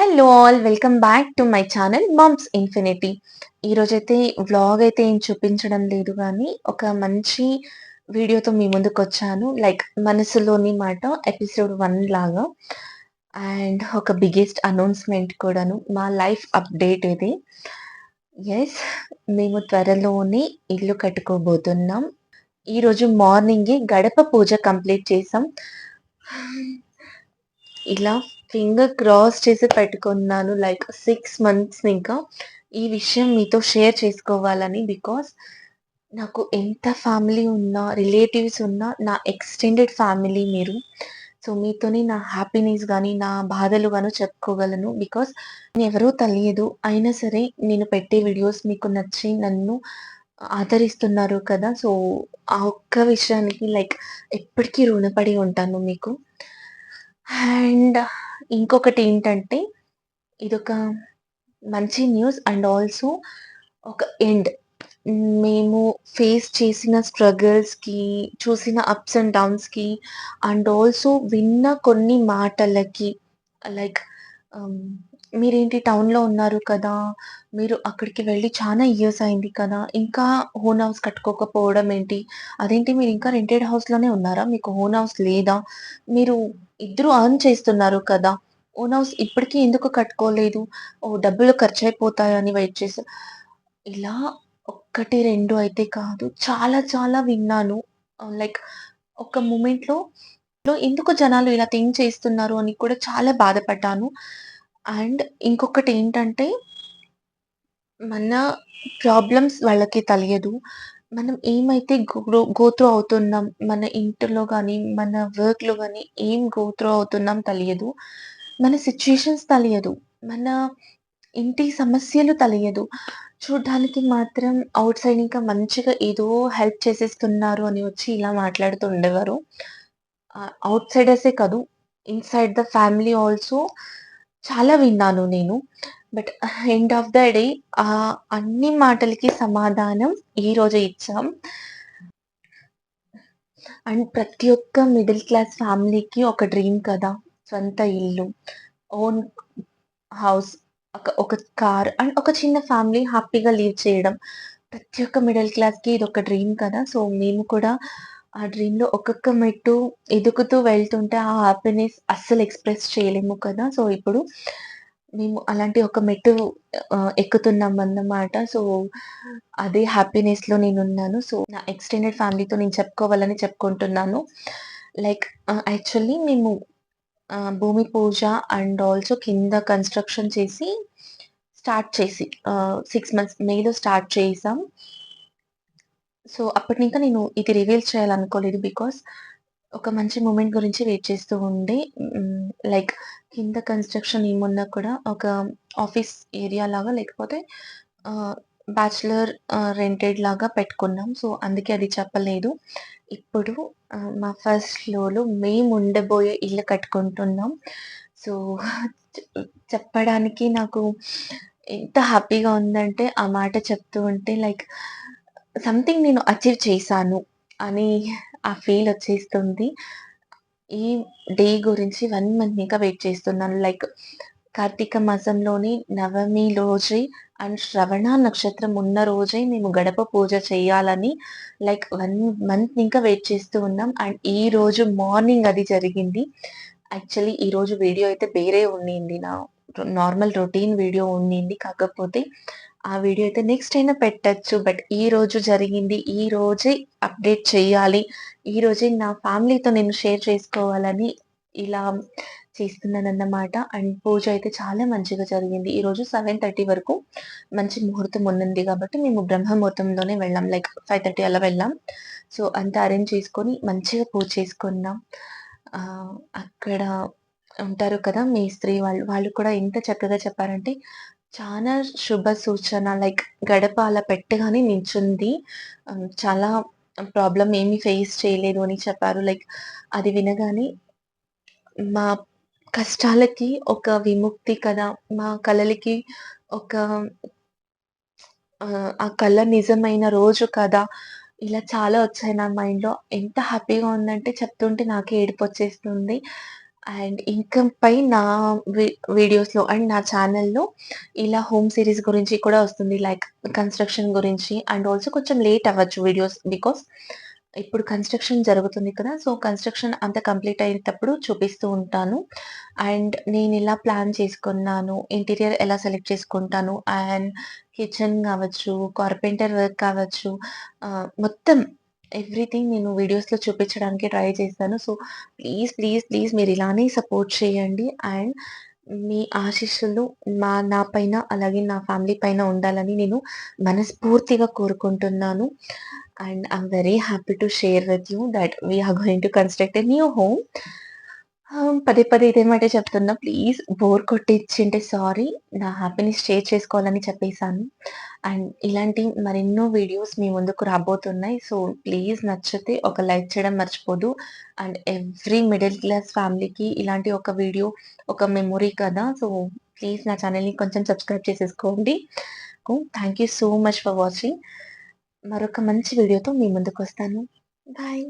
Hello all welcome back to my channel mums infinity ఈరోజైతే vlog అయితే ఏం చూపించడం లేదు కానీ ఒక మంచి వీడియోతో మీ ముందుకు వచ్చాను. లైక్ మనసులోని మాట ఎపిసోడ్ వన్ లాగా. అండ్ ఒక బిగ్గెస్ట్ అనౌన్స్మెంట్ కూడాను మా లైఫ్ అప్డేట్ ఇది. ఎస్ మేము త్వరలోనే ఇల్లు కట్టుకోబోతున్నాం. ఈరోజు మార్నింగే గడప పూజ కంప్లీట్ చేసాం. ఇలా ఫింగర్ క్రాస్ చేసి పెట్టుకున్నాను లైక్ సిక్స్ మంత్స్ ఇంకా. ఈ విషయం మీతో షేర్ చేసుకోవాలని బికాస్ నాకు ఎంత ఫ్యామిలీ ఉన్నా రిలేటివ్స్ ఉన్నా నా ఎక్స్టెండెడ్ ఫ్యామిలీ మీరు. సో మీతోని నా హ్యాపీనెస్ కానీ నా బాధలు కానీ చెప్పుకోగలను బికాస్ ఎవరో తెలియదు. అయినా సరే నేను పెట్టే వీడియోస్ మీకు నచ్చి నన్ను ఆదరిస్తున్నారు కదా. సో ఆ ఒక్క విషయానికి లైక్ ఎప్పటికీ రుణపడి ఉంటాను మీకు. ఇంకొకటి ఏంటంటే ఇదొక మంచి న్యూస్ అండ్ ఆల్సో ఒక ఎండ్. మేము ఫేస్ చేసిన స్ట్రగుల్స్కి చూసిన అప్స్ అండ్ డౌన్స్కి అండ్ ఆల్సో విన్న కొన్ని మాటలకి లైక్ మీరేంటి టౌన్లో ఉన్నారు కదా మీరు అక్కడికి వెళ్ళి చాలా ఇయర్స్ అయింది కదా ఇంకా హోన్ హౌస్ కట్టుకోకపోవడం ఏంటి అదేంటి మీరు ఇంకా రెంటెడ్ హౌస్లోనే ఉన్నారా మీకు హోన్ హౌస్ లేదా మీరు ఇద్దరు అర్న్ చేస్తున్నారు కదా ఓన్ హౌస్ ఇప్పటికీ ఎందుకు కట్టుకోలేదు? ఓ డబ్బులు ఖర్చు అయిపోతాయని వెయిట్ చేసి. ఇలా ఒక్కటి రెండు అయితే కాదు. చాలా చాలా విన్నాను. లైక్ ఒక మూమెంట్లో ఎందుకు జనాలు ఇలా థింక్ చేస్తున్నారు అని కూడా చాలా బాధపడ్డాను. అండ్ ఇంకొకటి ఏంటంటే మన ప్రాబ్లమ్స్ వాళ్ళకి తెలియదు. మనం ఏమైతే గో గోత్రూ అవుతున్నాం మన ఇంటిలో కానీ మన వర్క్లో కానీ ఏం గోత్రూ అవుతున్నాం తెలియదు. మన సిచ్యుయేషన్స్ తెలియదు. మన ఇంటి సమస్యలు తెలియదు. చూడ్డానికి మాత్రం అవుట్ సైడ్ ఇంకా మంచిగా ఏదో హెల్ప్ చేసేస్తున్నారు అని వచ్చి ఇలా మాట్లాడుతూ ఉండేవారు. అవుట్ సైడర్సే కాదు ఇన్సైడ్ ద ఫ్యామిలీ ఆల్సో చాలా విన్నాను నేను. But end of the day ఆ అన్ని మాటలకి సమాధానం ఈరోజు ఇచ్చాం. అండ్ ప్రతి ఒక్క మిడిల్ క్లాస్ ఫ్యామిలీకి ఒక డ్రీమ్ కదా. సొంత ఇల్లు ఓన్ హౌస్ ఒక ఒక కార్ అండ్ ఒక చిన్న ఫ్యామిలీ హ్యాపీగా లీవ్ చేయడం. ప్రతి ఒక్క మిడిల్ క్లాస్కి ఇది ఒక డ్రీమ్ కదా. సో మేము కూడా ఆ డ్రీమ్లో ఒక్కొక్క మెట్టు ఎదుగుతూ వెళ్తుంటే ఆ హ్యాపీనెస్ అస్సలు ఎక్స్ప్రెస్ చేయలేము కదా. సో ఇప్పుడు మేము అలాంటి ఒక మెట్టు ఎక్కుతున్నాం అన్నమాట. సో అదే హ్యాపీనెస్లో నేను ఉన్నాను. సో నా ఎక్స్టెండెడ్ ఫ్యామిలీతో నేను చెప్పుకోవాలని చెప్పుకుంటున్నాను. లైక్ యాక్చువల్లీ మేము భూమి పూజ అండ్ ఆల్సో కింద కన్స్ట్రక్షన్ చేసి స్టార్ట్ చేసి సిక్స్ మంత్స్ మేలో స్టార్ట్ చేసాం. సో అప్పటి ఇంకా నేను ఇది రివీల్ చేయాలనుకోలేదు బికాస్ ఒక మంచి మూమెంట్ గురించి వెయిట్ చేస్తూ ఉండే. లైక్ కింద కన్స్ట్రక్షన్ ఏమున్నా కూడా ఒక ఆఫీస్ ఏరియా లాగా లేకపోతే బ్యాచులర్ రెంటెడ్ లాగా పెట్టుకున్నాం. సో అందుకే అది చెప్పలేదు. ఇప్పుడు మా ఫస్ట్ ఫ్లోర్లో మేము ఉండబోయే ఇల్లు కట్టుకుంటున్నాం. సో చెప్పడానికి నాకు ఎంత హ్యాపీగా ఉందంటే ఆ మాట చెప్తూ ఉంటే లైక్ సంథింగ్ నేను అచీవ్ చేశాను అని ఆ ఫీల్ వచ్చేస్తుంది. ఈ డే గురించి వన్ మంత్ ఇంకా వెయిట్ చేస్తున్నాను. లైక్ కార్తీక మాసంలోని నవమి రోజే అండ్ శ్రవణ నక్షత్రం ఉన్న రోజే మేము గడప పూజ చేయాలని లైక్ వన్ మంత్ ఇంకా వెయిట్ చేస్తూ ఉన్నాం. అండ్ ఈ రోజు మార్నింగ్ అది జరిగింది. యాక్చువల్లీ ఈ రోజు వీడియో అయితే వేరే ఉండింది. నా నార్మల్ రొటీన్ వీడియో ఉండింది. కాకపోతే ఆ వీడియో అయితే నెక్స్ట్ అయినా పెట్టచ్చు. బట్ ఈ రోజు జరిగింది. ఈ రోజే అప్డేట్ చేయాలి. ఈ రోజే నా ఫ్యామిలీతో నేను షేర్ చేసుకోవాలని ఇలా చేస్తున్నానన్నమాట అండ్ పూజ అయితే చాలా మంచిగా జరిగింది. ఈరోజు సెవెన్ థర్టీ వరకు మంచి ముహూర్తం ఉన్నది కాబట్టి మేము బ్రహ్మముహూర్తంలోనే వెళ్ళాం. లైక్ ఫైవ్ థర్టీ అలా వెళ్ళాం. సో అంతా అరేంజ్ చేసుకొని మంచిగా పూజ చేసుకున్నాం. అక్కడ ఉంటారు కదా మీ స్త్రీ వాళ్ళు. వాళ్ళు కూడా ఎంత చక్కగా చెప్పారంటే చాలా శుభ సూచన లైక్ గడప అలా పెట్టగానే నిల్చుంది చాలా ప్రాబ్లం ఏమి ఫేస్ చేయలేదు అని చెప్పారు. లైక్ అది వినగానే మా కష్టాలకి ఒక విముక్తి కదా మా కళలకి ఒక ఆ కళ నిజమైన రోజు కదా ఇలా చాలా వచ్చాయి నా మైండ్లో ఎంత హ్యాపీగా ఉందంటే చెప్తుంటే నాకే ఏడుపు వచ్చేస్తుంది అండ్ ఇంకంపై నా వీ వీడియోస్‌లో అండ్ నా ఛానల్లో ఇలా హోమ్ సిరీస్ గురించి కూడా వస్తుంది. లైక్ కన్‌స్ట్రక్షన్ గురించి అండ్ ఆల్సో కొంచెం లేట్ అవ్వచ్చు వీడియోస్. బికాస్ ఇప్పుడు కన్‌స్ట్రక్షన్ జరుగుతుంది కదా! సో, కన్‌స్ట్రక్షన్ అంతా కంప్లీట్ అయ్యేటప్పుడు చూపిస్తూ ఉంటాను. అండ్ నేను ఇలా ప్లాన్ చేసుకున్నాను, ఇంటీరియర్ ఎలా సెలెక్ట్ చేసుకుంటాను అండ్ కిచెన్ కావచ్చు, కార్పెంటర్ వర్క్ కావచ్చు, మొత్తం ఎవ్రీథింగ్ నేను వీడియోస్‌లో చూపించడానికి ట్రై చేశాను. సో, ప్లీజ్, ప్లీజ్, ప్లీజ్ మీరు ఇలానే సపోర్ట్ చేయండి. అండ్ మీ ఆశీస్సులు మా నా పైన అలాగే నా ఫ్యామిలీ పైన ఉండాలని నేను మనస్ఫూర్తిగా కోరుకుంటున్నాను. And I very happy to share with you that we are going to construct a new home. పదే పదే ఇదేమంటే చెప్తున్నా. ప్లీజ్ బోర్ కొట్టించింటే సారీ. నా హ్యాపీనెస్ షేర్ చేసుకోవాలని చెప్పేశాను అండ్ ఇలాంటి మరెన్నో వీడియోస్ మీ ముందుకు రాబోతున్నాయి. సో, ప్లీజ్ నచ్చితే ఒక లైక్ చేయడం మర్చిపోదు అండ్ ఎవ్రీ మిడిల్ క్లాస్ ఫ్యామిలీకి ఇలాంటి ఒక వీడియో ఒక మెమొరీ కదా! సో, ప్లీజ్ నా ఛానల్ని కొంచెం సబ్స్క్రైబ్ చేసేసుకోండి. Thank you so much for watching. మరొక మంచి వీడియోతో మీ ముందుకొస్తాను. బాయ్.